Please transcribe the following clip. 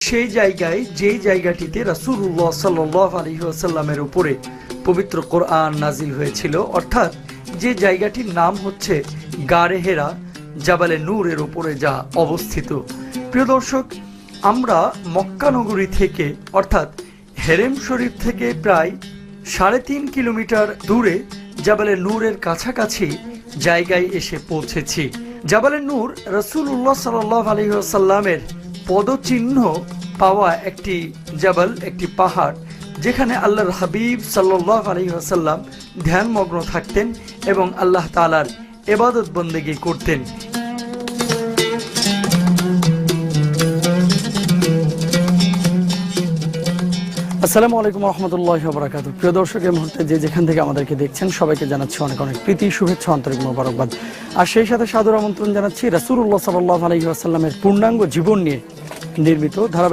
সেই জায়গায়, যেই জায়গাটিতে রাসূলুল্লাহ সাল্লাহ আসাল্লামের উপরে পবিত্র কোরআন নাজিল হয়েছিল, অর্থাৎ যে জায়গাটির নাম হচ্ছে গারে হেরা, জাবালে নূরের উপরে যা অবস্থিত। প্রিয় দর্শক, আমরা মক্কানগরী থেকে, অর্থাৎ হেরেম শরীফ থেকে প্রায় সাড়ে তিন কিলোমিটার দূরে জাবালে নূরের কাছাকাছি জায়গায় এসে পৌঁছেছি। জাবালে নূর রসুল্লাহ সাল্লাহ আলহিহাসাল্লামের পদচিহ্ন পাওয়া একটি জাবাল, একটি পাহাড়, যেখানে আল্লাহর হাবিব সাল্লাহ আলহিহাসাল্লাম ধ্যানমগ্ন থাকতেন এবং আল্লাহ তালার এবাদত বন্দেগী করতেন। আসসালামু আলাইকুম রহমতুল্লাহ বরাকাত প্রিয় দর্শক, এই মুহূর্তে যে যেখান থেকে আমাদেরকে দেখছেন, সবাইকে জানাচ্ছি অনেক অনেক প্রীতি, শুভেচ্ছা, আন্তরিক মোবারকবাদ। আর সেই সাথে সাদর আমন্ত্রণ জানাচ্ছি রাসুল্লাহ সাল্লাহ আলহি আসাল্লামের পূর্ণাঙ্গ জীবন নিয়ে। নির্মিত ধারাবাহিক